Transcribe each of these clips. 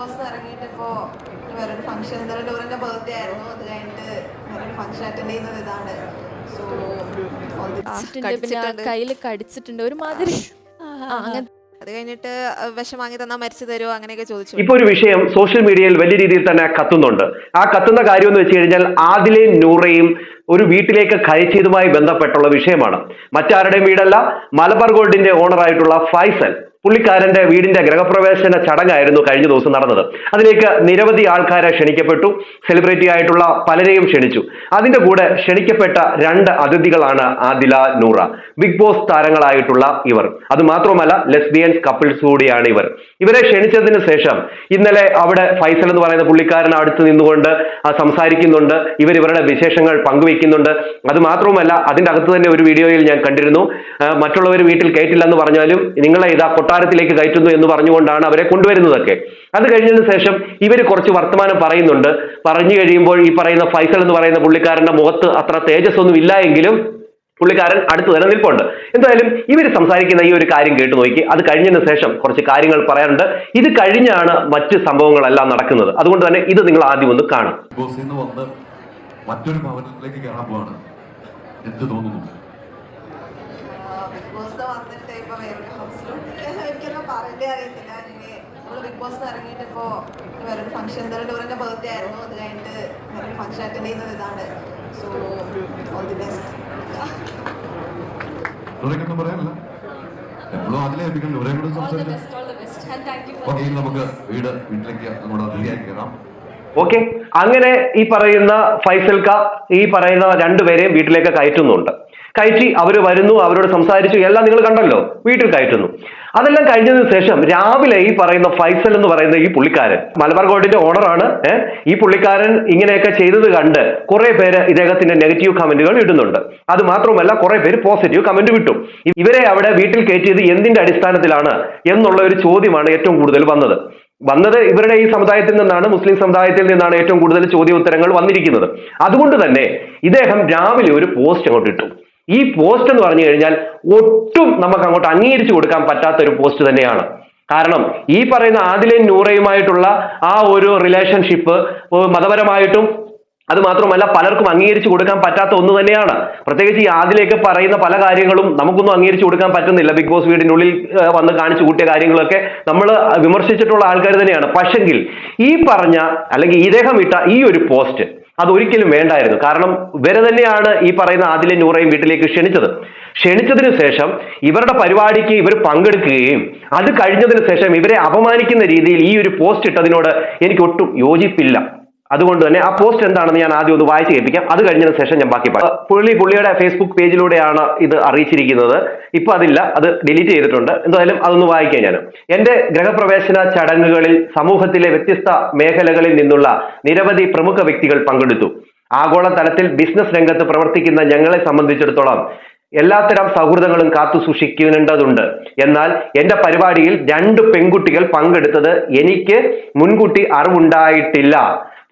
Boss ഇറങ്ങിയിട്ട് ഇപ്പോ വേറൊരു ഫംഗ്ഷൻ എന്തായാലും ഡോറിന്റെ ബർത്ത്ഡേ ആയിരുന്നു. അത് കഴിഞ്ഞിട്ട് വേറൊരു ഫംഗ്ഷൻ അറ്റൻഡ് ചെയ്യുന്നത് ഇതാണ്. സോ കടിച്ചിട്ടുണ്ട് പിന്നെ കയ്യിൽ കടിച്ചിട്ടുണ്ട് ഒരുമാതിരി. അത് കഴിഞ്ഞിട്ട് വിഷം വാങ്ങി തന്നാൽ മരിച്ചു തരുമോ അങ്ങനെയൊക്കെ ചോദിച്ചു. ഇപ്പൊ ഒരു വിഷയം സോഷ്യൽ മീഡിയയിൽ വലിയ രീതിയിൽ തന്നെ കത്തുന്നുണ്ട്. ആ കത്തുന്ന കാര്യം എന്ന് വെച്ച് കഴിഞ്ഞാൽ ആദിലെയും നൂറയും ഒരു വീട്ടിലേക്ക് കയറ്റിയതുമായി ബന്ധപ്പെട്ടുള്ള വിഷയമാണ്. മറ്റാരുടെയും വീടല്ല മലബാർ ഗോൾഡിന്റെ ഓണറായിട്ടുള്ള ഫൈസൽ. പുള്ളിക്കാരന്റെ വീടിന്റെ ഗ്രഹപ്രവേശന ചടങ്ങായിരുന്നു കഴിഞ്ഞ ദിവസം നടന്നത്. അതിലേക്ക് നിരവധി ആൾക്കാരെ ക്ഷണിക്കപ്പെട്ടു. സെലിബ്രിറ്റി ആയിട്ടുള്ള പലരെയും ക്ഷണിച്ചു. അതിന്റെ കൂടെ ക്ഷണിക്കപ്പെട്ട രണ്ട് അതിഥികളാണ് ആദില നൂറ. ബിഗ് ബോസ് താരങ്ങളായിട്ടുള്ള ഇവർ. അത് മാത്രമല്ല ലെസ്ബിയൻസ് കപ്പിൾസ് കൂടിയാണ് ഇവർ. ഇവരെ ക്ഷണിച്ചതിന് ശേഷം ഇന്നലെ അവിടെ ഫൈസൽ എന്ന് പറയുന്ന പുള്ളിക്കാരൻ അടുത്ത് നിന്നുകൊണ്ട് സംസാരിക്കുന്നുണ്ട്. ഇവർ ഇവരുടെ വിശേഷങ്ങൾ പങ്കുവെക്കുന്നുണ്ട് അത് മാത്രവുമല്ല അതിന്റെ അകത്ത് തന്നെ ഒരു വീഡിയോയിൽ ഞാൻ കണ്ടിരുന്നു. മറ്റുള്ളവർ വീട്ടിൽ കയറ്റില്ലെന്ന് പറഞ്ഞാലും നിങ്ങളെ ഇതാ കൊട്ടാരത്തിലേക്ക് കയറ്റുന്നു എന്ന് പറഞ്ഞുകൊണ്ടാണ് അവരെ കൊണ്ടുവരുന്നതൊക്കെ. അത് കഴിഞ്ഞതിന് ശേഷം ഇവർ കുറച്ച് വർത്തമാനം പറയുന്നുണ്ട്. പറഞ്ഞു കഴിയുമ്പോൾ ഈ പറയുന്ന ഫൈസൽ എന്ന് പറയുന്ന പുള്ളിക്കാരന്റെ മുഖത്ത് അത്ര തേജസ് ഒന്നും ഇല്ല എങ്കിലും പുള്ളിക്കാരൻ അടുത്ത് തന്നെ നിൽപ്പുണ്ട്. എന്തായാലും ഇവർ സംസാരിക്കുന്ന ഈ ഒരു കാര്യം കേട്ടു നോക്കി. അത് കഴിഞ്ഞതിന് ശേഷം കുറച്ച് കാര്യങ്ങൾ പറയാനുണ്ട്. ഇത് കഴിഞ്ഞാണ് മറ്റ് സംഭവങ്ങളെല്ലാം നടക്കുന്നത്. അതുകൊണ്ട് തന്നെ ഇത് നിങ്ങൾ ആദ്യം ഒന്ന് കാണും. മറ്റൊരു ഭവനത്തിലേക്ക് കയറാൻ പോവാണ്. എന്ത് തോന്നുന്നു? ബിഗ് ബോസ് വന്നിട്ട് ഇപ്പൊ വേറൊരു ഹൗസിലോട്ട് എനിക്കൊന്നും പറയേണ്ടി അറിയത്തില്ല നമ്മൾ ബിഗ് ബോസ് ഇറങ്ങിയിട്ട് ഇപ്പോ വേറൊരു ഫംഗ്ഷൻ എന്തായാലും ഡോറിന്റെ ബർത്ത്ഡേ ആയിരുന്നു. അത് കഴിഞ്ഞിട്ട് വേറൊരു ഫംഗ്ഷൻ അറ്റൻഡ് ചെയ്യുന്നത് ഇതാണ്. സോ ഓൾ ദി ബെസ്റ്റ് പറയാനല്ല. എപ്പോഴും അതിലെ ഏൽപ്പിക്കണം ഇവരെ കൂടെ സംസാരിച്ചു. ഓക്കെ ഇനി നമുക്ക് വീട് വീട്ടിലേക്ക് നമ്മുടെ അതിഥിയായി കയറാം. ഓക്കെ അങ്ങനെ ഈ പറയുന്ന ഫൈസൽക്ക ഈ പറയുന്ന രണ്ടുപേരെയും വീട്ടിലേക്ക് കയറ്റുന്നുണ്ട്. കയറ്റി അവർ വരുന്നു അവരോട് സംസാരിച്ചു എല്ലാം നിങ്ങൾ കണ്ടല്ലോ വീട്ടിൽ കയറ്റുന്നു. അതെല്ലാം കഴിഞ്ഞതിന് ശേഷം രാവിലെ ഈ പറയുന്ന ഫൈസൽ എന്ന് പറയുന്ന ഈ പുള്ളിക്കാരൻ മലബാർ ഗോൾഡിന്റെ ഓണറാണ് ഈ പുള്ളിക്കാരൻ ഇങ്ങനെയൊക്കെ ചെയ്തത് കണ്ട് കുറെ പേര് ഇദ്ദേഹത്തിന്റെ നെഗറ്റീവ് കമന്റുകൾ ഇടുന്നുണ്ട്. അത് മാത്രമല്ല കുറെ പേര് പോസിറ്റീവ് കമന്റ് വിട്ടു. ഇവരെ അവിടെ വീട്ടിൽ കയറ്റിയത് എന്തിന്റെ അടിസ്ഥാനത്തിലാണ് എന്നുള്ള ഒരു ചോദ്യമാണ് ഏറ്റവും കൂടുതൽ വന്നത്. വന്നത് ഇവരുടെ ഈ സമുദായത്തിൽ നിന്നാണ് മുസ്ലിം സമുദായത്തിൽ നിന്നാണ് ഏറ്റവും കൂടുതൽ ചോദ്യോത്തരങ്ങൾ വന്നിരിക്കുന്നത്. അതുകൊണ്ട് തന്നെ ഇദ്ദേഹം രാവിലെ ഒരു പോസ്റ്റ് അങ്ങോട്ട് ഇട്ടു. ഈ പോസ്റ്റ് എന്ന് പറഞ്ഞു കഴിഞ്ഞാൽ ഒട്ടും നമുക്ക് അങ്ങോട്ട് അംഗീകരിച്ചു കൊടുക്കാൻ പറ്റാത്ത ഒരു പോസ്റ്റ് തന്നെയാണ്. കാരണം ഈ പറയുന്ന ആദിലയും നൂറയുമായിട്ടുള്ള ആ ഒരു റിലേഷൻഷിപ്പ് മതപരമായിട്ടും അത് മാത്രമല്ല പലർക്കും അംഗീകരിച്ചു കൊടുക്കാൻ പറ്റാത്ത ഒന്ന് തന്നെയാണ്. പ്രത്യേകിച്ച് ഈ ആദിലേക്ക് പറയുന്ന പല കാര്യങ്ങളും നമുക്കൊന്നും അംഗീകരിച്ചു കൊടുക്കാൻ പറ്റുന്നില്ല. ബിഗ് ബോസ് വീടിനുള്ളിൽ വന്ന് കാണിച്ചു കൂട്ടിയ കാര്യങ്ങളൊക്കെ നമ്മൾ വിമർശിച്ചിട്ടുള്ള ആൾക്കാർ തന്നെയാണ്. പക്ഷെങ്കിൽ ഈ പറഞ്ഞ അല്ലെങ്കിൽ ഇദ്ദേഹം ഇട്ട ഈ ഒരു പോസ്റ്റ് അതൊരിക്കലും വേണ്ടായിരുന്നു. കാരണം ഇവരെ തന്നെയാണ് ഈ പറയുന്ന ആദിലെ നൂറയും വീട്ടിലേക്ക് ക്ഷണിച്ചത്. ക്ഷണിച്ചതിന് ശേഷം ഇവരുടെ പരിപാടിക്ക് ഇവർ പങ്കെടുക്കുകയും അത് കഴിഞ്ഞതിന് ശേഷം ഇവരെ അപമാനിക്കുന്ന രീതിയിൽ ഈ ഒരു പോസ്റ്റ് ഇട്ടതിനോട് എനിക്ക് ഒട്ടും യോജിപ്പില്ല. അതുകൊണ്ട് തന്നെ ആ പോസ്റ്റ് എന്താണെന്ന് ഞാൻ ആദ്യം ഒന്ന് വായിച്ച് കേൾപ്പിക്കാം. അത് കഴിഞ്ഞതിന് ശേഷം ഞാൻ ബാക്കി പറയാം പുള്ളി പുള്ളിയുടെ ഫേസ്ബുക്ക് പേജിലൂടെയാണ് ഇത് അറിയിച്ചിരിക്കുന്നത്. ഇപ്പൊ അതില്ല. അത് ഡിലീറ്റ് ചെയ്തിട്ടുണ്ട്. എന്തായാലും അതൊന്ന് വായിക്കാം ഞാൻ എന്റെ ഗ്രഹപ്രവേശന ചടങ്ങുകളിൽ സമൂഹത്തിലെ വ്യത്യസ്ത മേഖലകളിൽ നിന്നുള്ള നിരവധി പ്രമുഖ വ്യക്തികൾ പങ്കെടുത്തു. ആഗോള തലത്തിൽ ബിസിനസ് രംഗത്ത് പ്രവർത്തിക്കുന്ന ഞങ്ങളെ സംബന്ധിച്ചിടത്തോളം എല്ലാത്തരം സൗഹൃദങ്ങളും കാത്തു സൂക്ഷിക്കേണ്ടതുണ്ട്. എന്നാൽ എന്റെ പരിപാടിയിൽ രണ്ട് പെൺകുട്ടികൾ പങ്കെടുത്തത് എനിക്ക് മുൻകൂട്ടി അറിവുണ്ടായിട്ടില്ല.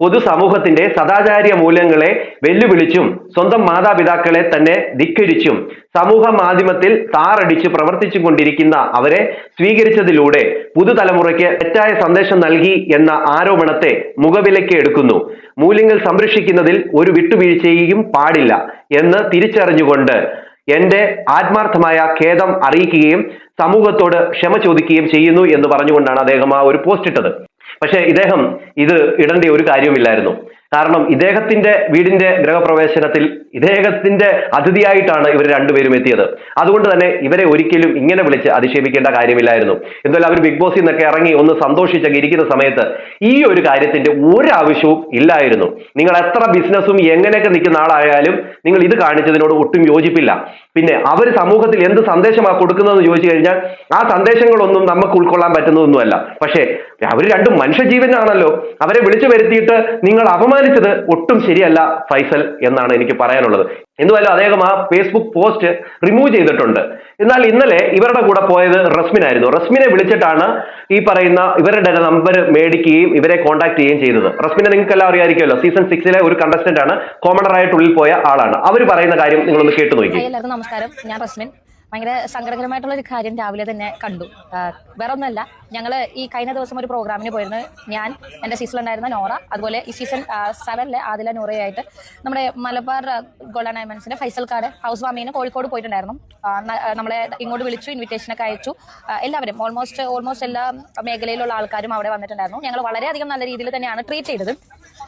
പൊതുസമൂഹത്തിന്റെ സദാചാര്യ മൂല്യങ്ങളെ വെല്ലുവിളിച്ചും സ്വന്തം മാതാപിതാക്കളെ തന്നെ ധിക്കരിച്ചും സമൂഹ മാധ്യമത്തിൽ താറടിച്ച് പ്രവർത്തിച്ചു കൊണ്ടിരിക്കുന്ന അവരെ സ്വീകരിച്ചതിലൂടെ പുതുതലമുറയ്ക്ക് തെറ്റായ സന്ദേശം നൽകി എന്ന ആരോപണത്തെ മുഖവിലയ്ക്ക് എടുക്കുന്നു. മൂല്യങ്ങൾ സംരക്ഷിക്കുന്നതിൽ ഒരു വിട്ടുവീഴ്ചയും പാടില്ല എന്ന് തിരിച്ചറിഞ്ഞുകൊണ്ട് എന്റെ ആത്മാർത്ഥമായ ഖേദം അറിയിക്കുകയും സമൂഹത്തോട് ക്ഷമ ചോദിക്കുകയും ചെയ്യുന്നു എന്ന് പറഞ്ഞുകൊണ്ടാണ് അദ്ദേഹം ആ ഒരു പോസ്റ്റ് ഇട്ടത്. പക്ഷേ ഇദ്ദേഹം ഇത് ഇടേണ്ട ഒരു കാര്യവുമില്ലായിരുന്നു. കാരണം ഇദ്ദേഹത്തിന്റെ വീടിന്റെ ഗൃഹപ്രവേശനത്തിൽ ഇദ്ദേഹത്തിന്റെ അതിഥിയായിട്ടാണ് ഇവർ രണ്ടുപേരും എത്തിയത്. അതുകൊണ്ട് തന്നെ ഇവരെ ഒരിക്കലും ഇങ്ങനെ വിളിച്ച് അധിക്ഷേപിക്കേണ്ട കാര്യമില്ലായിരുന്നു. എന്തായാലും അവർ ബിഗ് ബോസിൽ നിന്നൊക്കെ ഇറങ്ങി ഒന്ന് സന്തോഷിച്ചൊക്കെ ഇരിക്കുന്ന സമയത്ത് ഈ ഒരു കാര്യത്തിന്റെ ഒരു ആവശ്യവും ഇല്ലായിരുന്നു. നിങ്ങൾ എത്ര ബിസിനസ്സും എങ്ങനെയൊക്കെ നിൽക്കുന്ന ആളായാലും നിങ്ങൾ ഇത് കാണിച്ചതിനോട് ഒട്ടും യോജിപ്പില്ല. പിന്നെ അവർ സമൂഹത്തിൽ എന്ത് സന്ദേശമാണ് കൊടുക്കുന്നതെന്ന് ചോദിച്ചു കഴിഞ്ഞാൽ ആ സന്ദേശങ്ങളൊന്നും നമുക്ക് ഉൾക്കൊള്ളാൻ പറ്റുന്നതൊന്നുമല്ല. പക്ഷേ അവർ രണ്ടും മനുഷ്യജീവനാണല്ലോ. അവരെ വിളിച്ചു വരുത്തിയിട്ട് നിങ്ങൾ അപമാനിച്ചത് ഒട്ടും ശരിയല്ല ഫൈസൽ എന്നാണ് എനിക്ക് പറയാനുള്ളത്. എന്തുവല്ലോ അദ്ദേഹം ആ ഫേസ്ബുക്ക് പോസ്റ്റ് റിമൂവ് ചെയ്തിട്ടുണ്ട്. എന്നാൽ ഇന്നലെ ഇവരുടെ കൂടെ പോയത് റസ്മിൻ ആയിരുന്നു. റസ്മിനെ വിളിച്ചിട്ടാണ് ഈ പറയുന്ന ഇവരുടെ നമ്പർ മേടിക്കുകയും ഇവരെ കോൺടാക്ട് ചെയ്യുകയും ചെയ്തത്. റസ്മിനെ നിങ്ങൾക്ക് എല്ലാം അറിയാമായിരിക്കുമല്ലോ സീസൺ സിക്സിലെ ഒരു കണ്ടസ്റ്റന്റ് ആണ്. കോമണർ ഉള്ളിൽ പോയ ആളാണ്. അവർ പറയുന്ന കാര്യം നിങ്ങളൊന്ന് കേട്ടു നോക്കി. നമസ്കാരം. ഞാൻ റസ്മിൻ. ഭയങ്കര സങ്കടകരമായിട്ടുള്ള ഒരു കാര്യം രാവിലെ തന്നെ കണ്ടു. വേറെ ഒന്നുമല്ല ഞങ്ങൾ ഈ കഴിഞ്ഞ ദിവസം ഒരു പ്രോഗ്രാമിന് പോയിരുന്നു. ഞാൻ എന്റെ സീസണിലുണ്ടായിരുന്ന നോറ അതുപോലെ ഈ സീസൺ സെവനിലെ ആദില നോറയായിട്ട് നമ്മുടെ മലബാർ ഗോൾഡൻ ഡയമണ്ട്സിന്റെ ഫൈസൽ കാർഡ് ഹൗസ് വാമിന് കോഴിക്കോട് പോയിട്ടുണ്ടായിരുന്നു. നമ്മളെ ഇങ്ങോട്ട് വിളിച്ചു ഇൻവിറ്റേഷനൊക്കെ അയച്ചു. എല്ലാവരും ഓൾമോസ്റ്റ് ഓൾമോസ്റ്റ് എല്ലാ മേഖലയിലുള്ള ആൾക്കാരും അവിടെ വന്നിട്ടുണ്ടായിരുന്നു. ഞങ്ങൾ വളരെയധികം നല്ല രീതിയിൽ തന്നെയാണ് ട്രീറ്റ് ചെയ്തത്.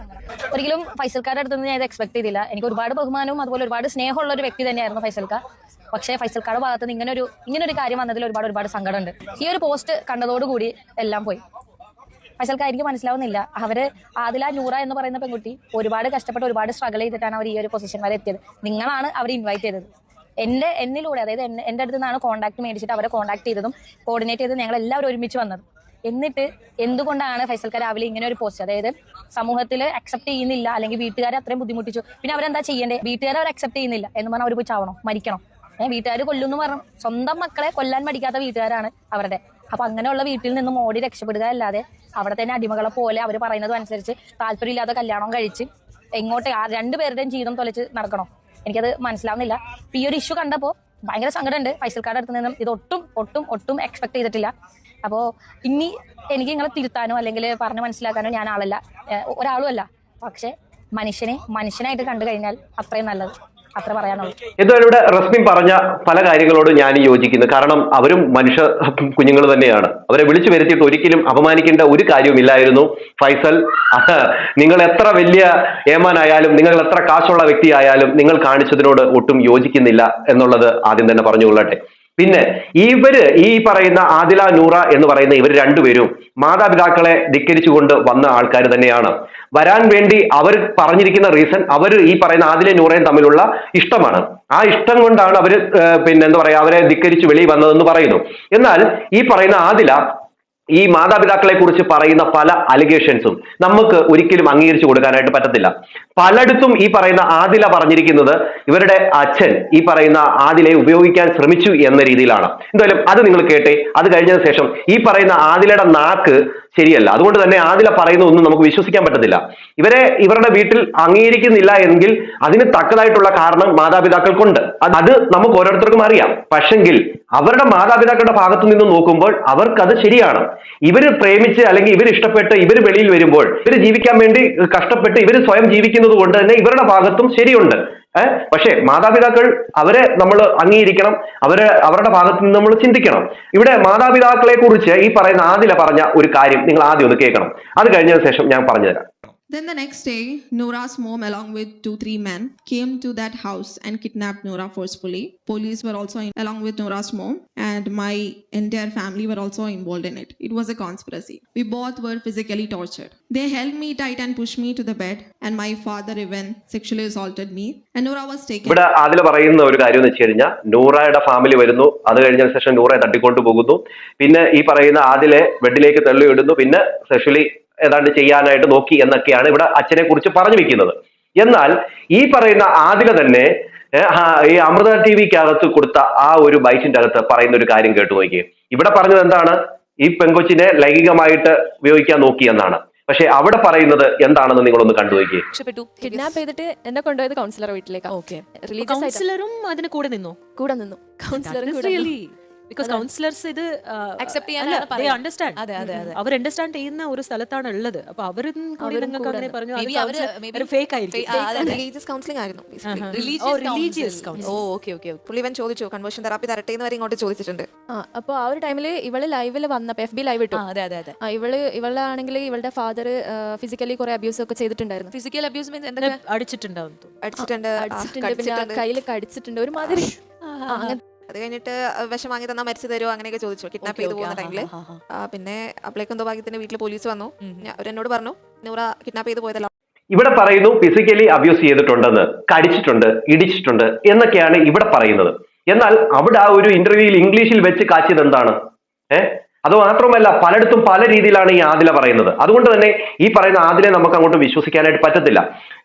സങ്കടം ഒരിക്കലും ഫൈസൽക്കാരുടെ അടുത്ത് നിന്ന് ഞാൻ ഇത് എക്സ്പെക്ട് ചെയ്തില്ല. എനിക്ക് ഒരുപാട് ബഹുമാനവും അതുപോലെ ഒരുപാട് സ്നേഹമുള്ള ഒരു വ്യക്തി തന്നെയായിരുന്നു ഫൈസൽക്ക. പക്ഷേ ഫൈസൽക്കാരുടെ ഭാഗത്ത് നിന്ന് ഇങ്ങനെ ഒരു ഇങ്ങനെ ഒരു കാര്യം വന്നതിൽ ഒരുപാട് ഒരുപാട് സങ്കടമുണ്ട്. ഈ ഒരു പോസ്റ്റ് കണ്ടതോടുകൂടി എല്ലാം പോയി. ഫൈസൽക്ക എനിക്ക് മനസ്സിലാവുന്നില്ല. അവർ ആദില നൂറ എന്ന് പറയുന്ന പെൺകുട്ടി ഒരുപാട് കഷ്ടപ്പെട്ട് ഒരുപാട് സ്ട്രഗിൾ ചെയ്തിട്ടാണ് അവർ ഈ ഒരു പൊസിഷൻ വരെ എത്തിയത്. നിങ്ങളാണ് അവർ ഇൻവൈറ്റ് ചെയ്തത്. എന്റെ എന്നിലൂടെ അതായത് എന്റെ അടുത്ത് നിന്നാണ് കോൺടാക്ട് മേടിച്ചിട്ട് അവരെ കോൺടാക്ട് ചെയ്തതും കോർഡിനേറ്റ് ചെയ്തതും ഞങ്ങൾ എല്ലാവരും ഒരുമിച്ച് വന്നത്. എന്നിട്ട് എന്തുകൊണ്ടാണ് ഫൈസൽക്ക രാവിലെ ഇങ്ങനെ ഒരു പോസ്റ്റ് അതായത് സമൂഹത്തിൽ അക്സെപ്റ്റ് ചെയ്യുന്നില്ല അല്ലെങ്കിൽ വീട്ടുകാരെ അത്രയും ബുദ്ധിമുട്ടിച്ചു. പിന്നെ അവരെന്താ ചെയ്യേണ്ടത് വീട്ടുകാരെ അവർ അക്സെപ്റ്റ് ചെയ്യുന്നില്ല എന്ന് പറഞ്ഞാൽ അവർ പോയി ചാവണോ മരിക്കണം. ഏഹ് വീട്ടുകാർ കൊല്ലുന്നു പറഞ്ഞു സ്വന്തം മക്കളെ കൊല്ലാൻ മടിക്കാത്ത വീട്ടുകാരാണ് അവരുടെ. അപ്പൊ അങ്ങനെയുള്ള വീട്ടിൽ നിന്നും ഓടി രക്ഷപ്പെടുക അല്ലാതെ അവിടെ തന്നെ അടിമകളെ പോലെ അവർ പറയുന്നതും അനുസരിച്ച് താല്പര്യമില്ലാത്ത കല്യാണം കഴിച്ച് എങ്ങോട്ട് ആ രണ്ടുപേരുടെയും ജീവിതം തൊലച്ച് നടക്കണോ. എനിക്കത് മനസ്സിലാവുന്നില്ല. ഈ ഒരു ഇഷ്യൂ കണ്ടപ്പോൾ ഭയങ്കര സങ്കടമുണ്ട്. ഫൈസൽക്കാരുടെ അടുത്ത് നിന്നും ഇത് ഒട്ടും ഒട്ടും ഒട്ടും എക്സ്പെക്ട് ചെയ്തിട്ടില്ല. അപ്പോൾ ഇനി എനിക്ക് നിങ്ങളെ തിരുത്താനോ അല്ലെങ്കിൽ പറഞ്ഞു മനസ്സിലാക്കാനോ ഞാൻ ആളല്ല. ഒരാളും അല്ല. പക്ഷെ മനുഷ്യനെ മനുഷ്യനായിട്ട് കണ്ടു കഴിഞ്ഞാൽ അത്രയും നല്ലത്. അത്ര പറയാനുള്ളൂ. എന്തായാലും ഇവിടെ റസ്മിൻ പറഞ്ഞ പല കാര്യങ്ങളോടും ഞാൻ യോജിക്കുന്നു. കാരണം അവരും മനുഷ്യ കുഞ്ഞുങ്ങൾ തന്നെയാണ്. അവരെ വിളിച്ചു വരുത്തിയിട്ട് ഒരിക്കലും അപമാനിക്കേണ്ട ഒരു കാര്യവുമില്ലായിരുന്നു. ഫൈസൽ നിങ്ങൾ എത്ര വലിയ ഏമാനായാലും നിങ്ങൾ എത്ര കാശുള്ള വ്യക്തിയായാലും നിങ്ങൾ കാണിച്ചതിനോട് ഒട്ടും യോജിക്കുന്നില്ല എന്നുള്ളത് ആദ്യം തന്നെ പറഞ്ഞുകൊള്ളട്ടെ. പിന്നെ ഇവർ ഈ പറയുന്ന ആദില നൂറ എന്ന് പറയുന്ന ഇവർ രണ്ടുപേരും മാതാപിതാക്കളെ ധിക്കരിച്ചുകൊണ്ട് വന്ന ആൾക്കാർ തന്നെയാണ്. വരാൻ വേണ്ടി അവർ പറഞ്ഞിരിക്കുന്ന റീസൺ അവർ ഈ പറയുന്ന ആദില നൂറയും തമ്മിലുള്ള ഇഷ്ടമാണ്. ആ ഇഷ്ടം കൊണ്ടാണ് അവർ പിന്നെ എന്താ പറയാ അവരെ ധിക്കരിച്ച് വെളിയിൽ വന്നതെന്ന് പറയുന്നു. എന്നാൽ ഈ പറയുന്ന ആദില ഈ മാതാപിതാക്കളെ കുറിച്ച് പറയുന്ന പല അലിഗേഷൻസും നമുക്ക് ഒരിക്കലും അംഗീകരിച്ചു കൊടുക്കാനായിട്ട് പറ്റത്തില്ല. പലയിടത്തും ഈ പറയുന്ന ആദില പറഞ്ഞിരിക്കുന്നത് ഇവരുടെ അച്ഛൻ ഈ പറയുന്ന ആദിലയെ ഉപയോഗിക്കാൻ ശ്രമിച്ചു എന്ന രീതിയിലാണ്. എന്തായാലും അത് നിങ്ങൾ കേട്ടെ. അത് കഴിഞ്ഞതിന് ശേഷം ഈ പറയുന്ന ആദിലയുടെ നാക്ക് ശരിയല്ല. അതുകൊണ്ട് തന്നെ ആദില പറയുന്ന ഒന്നും നമുക്ക് വിശ്വസിക്കാൻ പറ്റത്തില്ല. ഇവരെ ഇവരുടെ വീട്ടിൽ അംഗീകരിക്കുന്നില്ല എങ്കിൽ അതിന് തക്കതായിട്ടുള്ള കാരണം മാതാപിതാക്കൾക്കുണ്ട്. അത് നമുക്ക് ഓരോരുത്തർക്കും അറിയാം. പക്ഷെങ്കിൽ അവരുടെ മാതാപിതാക്കളുടെ ഭാഗത്തു നിന്ന് നോക്കുമ്പോൾ അവർക്കത് ശരിയാണ്. ഇവർ പ്രേമിച്ച് അല്ലെങ്കിൽ ഇവർ ഇഷ്ടപ്പെട്ട് ഇവർ വെളിയിൽ വരുമ്പോൾ ഇവർ ജീവിക്കാൻ വേണ്ടി കഷ്ടപ്പെട്ട് ഇവർ സ്വയം ജീവിക്കുന്നത് കൊണ്ട് തന്നെ ഇവരുടെ ഭാഗത്തും ശരിയുണ്ട്. ഏഹ് പക്ഷേ മാതാപിതാക്കൾ അവരെ നമ്മൾ അംഗീകരിക്കണം. അവരെ അവരുടെ ഭാഗത്ത് നിന്ന് നമ്മൾ ചിന്തിക്കണം. ഇവിടെ മാതാപിതാക്കളെ കുറിച്ച് ഈ പറയുന്ന ആദില പറഞ്ഞ ഒരു കാര്യം നിങ്ങൾ ആദ്യം ഒന്ന് കേൾക്കണം. അത് കഴിഞ്ഞതിന് ശേഷം ഞാൻ പറഞ്ഞുതരാം. Then the next day, Nora's mom, along with two, three men, came to that house and kidnapped Nora forcefully. Police were also in, along with Nora's mom, and my entire family were also involved in it. It was a conspiracy. We both were physically tortured. They held me tight and pushed me to the bed, and my father even sexually assaulted me. And Nora was taken. ഇവിടെ അതിൽ പറയുന്ന ഒരു കാര്യം എന്ന് വെച്ച് കഴിഞ്ഞാൽ നൂറയുടെ family വരുന്നു അത് കഴിഞ്ഞതിന് ശേഷം നൂറയെ തട്ടിക്കൊണ്ട് പോകുന്നു പിന്നെ ഈ പറയുന്ന ആദിലെ ബെഡിലേക്ക് തള്ളിയിടുന്നു പിന്നെ സെക്ഷലി ഏതാണ്ട് ചെയ്യാനായിട്ട് നോക്കി എന്നൊക്കെയാണ് ഇവിടെ അച്ഛനെ കുറിച്ച് പറഞ്ഞു വെക്കുന്നത്. എന്നാൽ ഈ പറയുന്ന ആദില തന്നെ ഈ അമൃത ടി വിക്കകത്ത് കൊടുത്ത ആ ഒരു ബൈറ്റിന്റെ അകത്ത് പറയുന്ന ഒരു കാര്യം കേട്ടു നോക്കിയേ. ഇവിടെ പറഞ്ഞത് എന്താണ്? ഈ പെങ്കൊച്ചിനെ ലൈംഗികമായിട്ട് ഉപയോഗിക്കാൻ നോക്കി എന്നാണ്. പക്ഷെ അവിടെ പറയുന്നത് എന്താണെന്ന് നിങ്ങളൊന്ന് കണ്ടു നോക്കിയേ. കിഡ്നാപ്പ് ചെയ്തിട്ട് എന്നെ കൊണ്ടുപോയത് കൗൺസിലർ വീട്ടിലേക്ക്. കൗൺസിലറും അതിന് കൂടെ നിന്നു? കൂടെ നിന്നു. കൗൺസിലറും. ബിക്കോസ് കൗൺസിലേഴ്സ് ഇത് ചെയ്യാനാണ് പറയുന്നത്. അണ്ടർസ്റ്റാൻഡ് അതെ, അതെ, അതെ. അവർ അണ്ടർസ്റ്റാൻഡ് ചെയ്യുന്ന ഒരു സ്ഥലത്താണ് ഉള്ളത്. അപ്പൊ അവരും കൂടി നിങ്ങൾക്ക് അങ്ങനെ പറഞ്ഞു ഫേക്ക് ആയിരിക്കും. ചോദിച്ചു കൺവേർഷൻ തെറാപ്പി തരട്ടെ എന്ന് വരെ ഇങ്ങോട്ട് ചോദിച്ചിട്ടുണ്ട്. അപ്പോൾ ആ ഒരു ടൈമിൽ ഇവൾ ലൈവിൽ വന്നപ്പോൾ എഫ് ബി ലൈവ് ഇട്ടു. അതെ അതെ അതെ. ഇവൾ ഇവളാണെങ്കിൽ ഇവളുടെ ഫാദർ ഫിസിക്കലി കുറെ അബ്യൂസ് ഒക്കെ ചെയ്തിട്ടുണ്ടായിരുന്നു. ഫിസിക്കൽ അബ്യൂസ് മീൻസ് എന്താ അടിച്ചിട്ടുണ്ടാവും. അടിച്ചിട്ടുണ്ട്. കയ്യിൽ കടിച്ചിട്ടുണ്ട് ഒരുമാതിരി. അങ്ങനെ അത് കഴിഞ്ഞിട്ട് വിഷം വാങ്ങി തന്നാൽ മരിച്ചു തരുമോ അങ്ങനെയൊക്കെ ചോദിച്ചു. കിഡ്നാപ്പ് ചെയ്തു പോകുന്ന ആ, പിന്നെ അപ്പോഴേക്കും എന്തോ ഭാഗ്യത്തിന് വീട്ടിൽ പോലീസ് വന്നു. അവരെന്നോട് പറഞ്ഞു നൂറ കിഡ്നാപ്പ് ചെയ്ത് പോയതല്ല. ഇവിടെ പറയുന്നു ഫിസിക്കലി അബ്യൂസ് ചെയ്തിട്ടുണ്ടെന്ന് കടിച്ചിട്ടുണ്ട് ഇടിച്ചിട്ടുണ്ട് എന്നൊക്കെയാണ് ഇവിടെ പറയുന്നത്. എന്നാൽ അവിടെ ആ ഒരു ഇന്റർവ്യൂയിൽ ഇംഗ്ലീഷിൽ വെച്ച് കാച്ചിയത് എന്താണ്? ഏഹ് അത് മാത്രമല്ല പലയിടത്തും പല രീതിയിലാണ് ഈ ആദില പറയുന്നത്. അതുകൊണ്ട് തന്നെ ഈ പറയുന്ന ആദിലെ നമുക്ക് അങ്ങോട്ട് വിശ്വസിക്കാനായിട്ട് പറ്റത്തില്ല.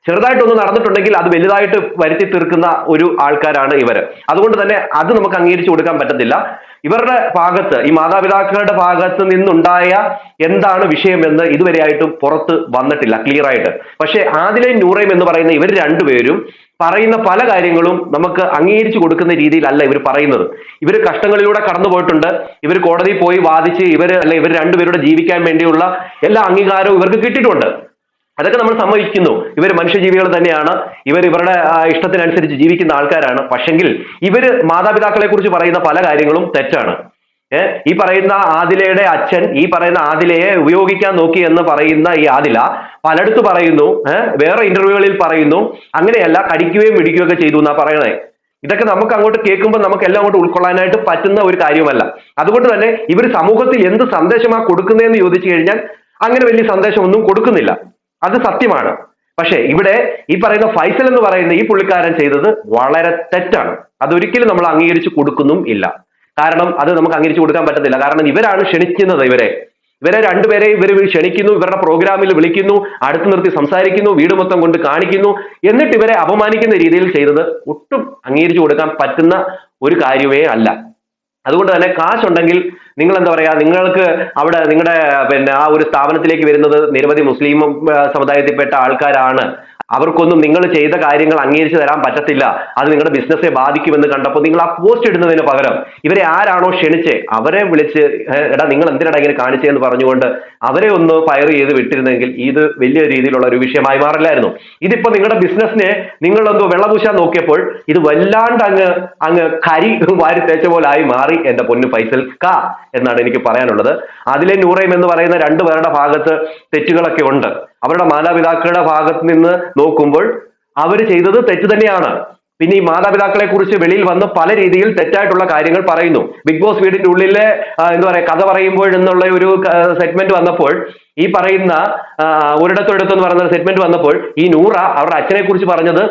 ചെറുതായിട്ടൊന്ന് നടന്നിട്ടുണ്ടെങ്കിൽ അത് വലുതായിട്ട് വരുത്തി തീർക്കുന്ന ഒരു ആൾക്കാരാണ് ഇവർ അതുകൊണ്ട് തന്നെ അത് നമുക്ക് അംഗീകരിച്ചു കൊടുക്കാൻ പറ്റത്തില്ല. ഇവരുടെ ഭാഗത്ത് ഈ മാതാപിതാക്കളുടെ ഭാഗത്ത് നിന്നുണ്ടായ എന്താണ് വിഷയം വിഷയമെന്ന് ഇതുവരെയായിട്ടും പുറത്ത് വന്നിട്ടില്ല ക്ലിയർ ആയിട്ട്. പക്ഷേ ആദിലയും നൂറയും എന്ന് പറയുന്ന ഇവർ രണ്ടുപേരും പറയുന്ന പല കാര്യങ്ങളും നമുക്ക് അംഗീകരിച്ചു കൊടുക്കുന്ന രീതിയിലല്ല ഇവർ പറയുന്നത്. ഇവർ കഷ്ടങ്ങളിലൂടെ കടന്നു പോയിട്ടുണ്ട്. ഇവർ കോടതിയിൽ പോയി വാദിച്ച് ഇവർ അല്ലെ ഇവർ രണ്ടുപേരുടെ ജീവിക്കാൻ വേണ്ടിയുള്ള എല്ലാ അംഗീകാരവും ഇവർക്ക് കിട്ടിയിട്ടുണ്ട്. അതൊക്കെ നമ്മൾ സമ്മതിക്കുന്നു. ഇവർ മനുഷ്യജീവികൾ തന്നെയാണ്. ഇവർ ഇവരുടെ ഇഷ്ടത്തിനനുസരിച്ച് ജീവിക്കുന്ന ആൾക്കാരാണ്. പക്ഷെങ്കിൽ ഇവർ മാതാപിതാക്കളെ കുറിച്ച് പറയുന്ന പല കാര്യങ്ങളും തെറ്റാണ്. ഏർ ഈ പറയുന്ന ആദിലയുടെ അച്ഛൻ ഈ പറയുന്ന ആദിലയെ ഉപയോഗിക്കാൻ നോക്കി എന്ന് പറയുന്ന ഈ ആദില പലയിടത്ത് പറയുന്നു. ഏർ വേറെ ഇന്റർവ്യൂകളിൽ പറയുന്നു. അങ്ങനെയല്ല കടിക്കുകയും പിടിക്കുകയും ഒക്കെ ചെയ്തു എന്നാ പറയണേ. ഇതൊക്കെ നമുക്ക് അങ്ങോട്ട് കേൾക്കുമ്പോൾ നമുക്ക് എല്ലാം അങ്ങോട്ട് ഉൾക്കൊള്ളാനായിട്ട് പറ്റുന്ന ഒരു കാര്യമല്ല. അതുകൊണ്ട് തന്നെ ഇവർ സമൂഹത്തിൽ എന്ത് സന്ദേശമാണ് കൊടുക്കുന്നതെന്ന് ചോദിച്ചു കഴിഞ്ഞാൽ അങ്ങനെ വലിയ സന്ദേശമൊന്നും കൊടുക്കുന്നില്ല. അത് സത്യമാണ്. പക്ഷേ ഇവിടെ ഈ പറയുന്ന ഫൈസൽ എന്ന് പറയുന്ന ഈ പുള്ളിക്കാരൻ ചെയ്തത് വളരെ തെറ്റാണ്. അതൊരിക്കലും നമ്മൾ അംഗീകരിച്ചു കൊടുക്കുന്നും ഇല്ല. കാരണം അത് നമുക്ക് അംഗീകരിച്ചു കൊടുക്കാൻ പറ്റത്തില്ല. കാരണം ഇവരാണ് ക്ഷണിക്കുന്നത് ഇവരെ. ഇവരെ രണ്ടുപേരെ ഇവർ ക്ഷണിക്കുന്നു ഇവരുടെ പ്രോഗ്രാമിൽ വിളിക്കുന്നു അടുത്ത് നിർത്തി സംസാരിക്കുന്നു വീട് മൊത്തം കൊണ്ട് കാണിക്കുന്നു. എന്നിട്ട് ഇവരെ അപമാനിക്കുന്ന രീതിയിൽ ചെയ്തത് ഒട്ടും അംഗീകരിച്ചു കൊടുക്കാൻ പറ്റുന്ന ഒരു കാര്യമേ അല്ല. അതുകൊണ്ട് തന്നെ കാശുണ്ടെങ്കിൽ നിങ്ങൾ എന്താ പറയാ നിങ്ങൾക്ക് അവിടെ നിങ്ങളുടെ പിന്നെ ആ ഒരു സ്ഥാപനത്തിലേക്ക് വരുന്നത് നിരവധി മുസ്ലിം സമുദായത്തിൽപ്പെട്ട ആൾക്കാരാണ്. അവർക്കൊന്നും നിങ്ങൾ ചെയ്ത കാര്യങ്ങൾ അംഗീകരിച്ചു തരാൻ പറ്റത്തില്ല. അത് നിങ്ങളുടെ ബിസിനസ്സെ ബാധിക്കുമെന്ന് കണ്ടപ്പോൾ നിങ്ങൾ ആ പോസ്റ്റ് ഇടുന്നതിന് പകരം ഇവരെ ആരാണോ ക്ഷണിച്ച് അവരെ വിളിച്ച് "ഏ, എടാ നിങ്ങൾ എന്തിനടാ ഇങ്ങനെ കാണിച്ചതെന്ന് പറഞ്ഞുകൊണ്ട് അവരെ ഒന്ന് ഫയർ ചെയ്ത് വിട്ടിരുന്നെങ്കിൽ ഇത് വലിയ രീതിയിലുള്ള ഒരു വിഷയമായി മാറില്ലായിരുന്നു ഇതിപ്പോ നിങ്ങളുടെ ബിസിനസ്സിനെ നിങ്ങളെന്തോ വെള്ളപൂശാൻ നോക്കിയപ്പോൾ ഇത് വല്ലാണ്ട് അങ്ങ് അങ്ങ് കരി വാരി തേച്ച പോലെ ആയി മാറി എന്റെ പൊന്നു ഫൈസൽ ക എന്നാണ് എനിക്ക് പറയാനുള്ളത്. അതിലെ നൂറയും എന്ന് പറയുന്ന രണ്ടു പേരുടെ ഭാഗത്ത് തെറ്റുകളൊക്കെ ഉണ്ട്. അവരുടെ മാതാപിതാക്കളുടെ ഭാഗത്ത് നിന്ന് നോക്കുമ്പോൾ അവർ ചെയ്തത് തെറ്റ് തന്നെയാണ്. പിന്നെ ഈ മാതാപിതാക്കളെ കുറിച്ച് വെളിയിൽ വന്ന് പല രീതിയിൽ തെറ്റായിട്ടുള്ള കാര്യങ്ങൾ പറയുന്നു. ബിഗ് ബോസ് വീടിന്റെ ഉള്ളിലെ എന്താ പറയാ കഥ പറയുമ്പോൾ എന്നുള്ള ഒരു സെഗ്മെന്റ് വന്നപ്പോൾ ഈ പറയുന്ന ഒരിടത്തൊരിടത്ത് എന്ന് പറയുന്ന സെഗ്മെന്റ് വന്നപ്പോൾ ഈ നൂറ അവരുടെ അച്ഛനെ കുറിച്ച് പറഞ്ഞത്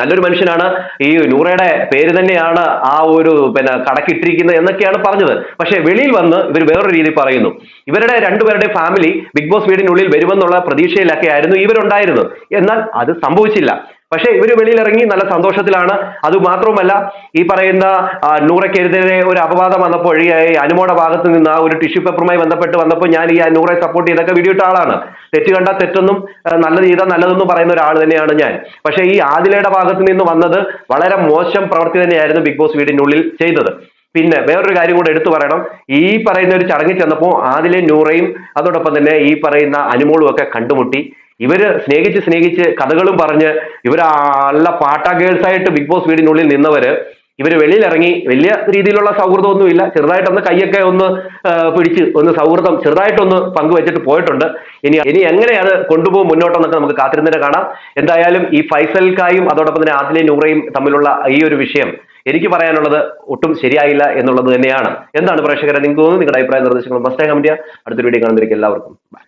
നല്ലൊരു മനുഷ്യനാണ്. ഈ നൂറയുടെ പേര് തന്നെയാണ് ആ ഒരു പിന്നെ കടക്കിട്ടിരിക്കുന്നത് എന്നൊക്കെയാണ് പറഞ്ഞത്. പക്ഷേ വെളിയിൽ വന്ന് ഇവർ വേറൊരു രീതി പറയുന്നു. ഇവരുടെ രണ്ടുപേരുടെ ഫാമിലി ബിഗ് ബോസ് വീടിനുള്ളിൽ വരുമെന്നുള്ള പ്രതീക്ഷയിലൊക്കെ ആയിരുന്നു ഇവരുണ്ടായിരുന്നത്. എന്നാൽ അത് സംഭവിച്ചില്ല. പക്ഷേ ഇവർ വെളിയിലിറങ്ങി നല്ല സന്തോഷത്തിലാണ്. അത് മാത്രവുമല്ല ഈ പറയുന്ന നൂറയ്ക്കെതിരെ ഒരു അപവാദം വന്നപ്പോൾ ഈ അനുമോടെ ഭാഗത്ത് നിന്ന് ആ ഒരു ടിഷ്യൂ പേപ്പറുമായി ബന്ധപ്പെട്ട് വന്നപ്പോൾ ഞാൻ ഈ നൂറെ സപ്പോർട്ട് ചെയ്തൊക്കെ വീഡിയോ ഇട്ട ആളാണ്. തെറ്റ് കണ്ടാൽ തെറ്റൊന്നും നല്ല നല്ലത് ചെയ്താൽ നല്ലതെന്നും പറയുന്ന ഒരാൾ തന്നെയാണ് ഞാൻ. പക്ഷേ ഈ ആദിലയുടെ ഭാഗത്ത് നിന്ന് വന്നത് വളരെ മോശം പ്രവൃത്തി തന്നെയായിരുന്നു ബിഗ് ബോസ് വീടിനുള്ളിൽ ചെയ്തത്. പിന്നെ വേറൊരു കാര്യം കൂടെ എടുത്തു പറയണം. ഈ പറയുന്ന ഒരു ചടങ്ങിൽ ചെന്നപ്പോൾ ആദിലെ നൂറയും അതോടൊപ്പം തന്നെ ഈ പറയുന്ന അനുമോളും ഒക്കെ കണ്ടുമുട്ടി. ഇവർ സ്നേഹിച്ച് സ്നേഹിച്ച് കഥകളും പറഞ്ഞ് ഇവർ നല്ല പാട്ട ഗേൾസ് ആയിട്ട് ബിഗ് ബോസ് വീടിനുള്ളിൽ നിന്നവര് ഇവർ വെളിയിലിറങ്ങി വലിയ രീതിയിലുള്ള സൗഹൃദമൊന്നുമില്ല. ചെറുതായിട്ടൊന്ന് കൈയൊക്കെ ഒന്ന് പിടിച്ച് ഒന്ന് സൗഹൃദം ചെറുതായിട്ടൊന്ന് പങ്കുവെച്ചിട്ട് പോയിട്ടുണ്ട്. ഇനി ഇനി എങ്ങനെ അത് കൊണ്ടുപോകും മുന്നോട്ടെന്നൊക്കെ നമുക്ക് കാത്തിരുന്നിട്ട് കാണാം. എന്തായാലും ഈ ഫൈസൽക്കായും അതോടൊപ്പം തന്നെ ആദിലെ നൂറയും തമ്മിലുള്ള ഈ ഒരു വിഷയം എനിക്ക് പറയാനുള്ളത് ഒട്ടും ശരിയായില്ല എന്നുള്ളത് തന്നെയാണ്. എന്താണ് പ്രേക്ഷകരെ? നിങ്ങൾക്ക് തോന്നുന്നു നിങ്ങളുടെ അഭിപ്രായ മസ്റ്റായി കമന്റ് ചെയ്യുക. അടുത്തൊരു വീഡിയോ കാണുന്നവർക്ക് എല്ലാവർക്കും. ബൈ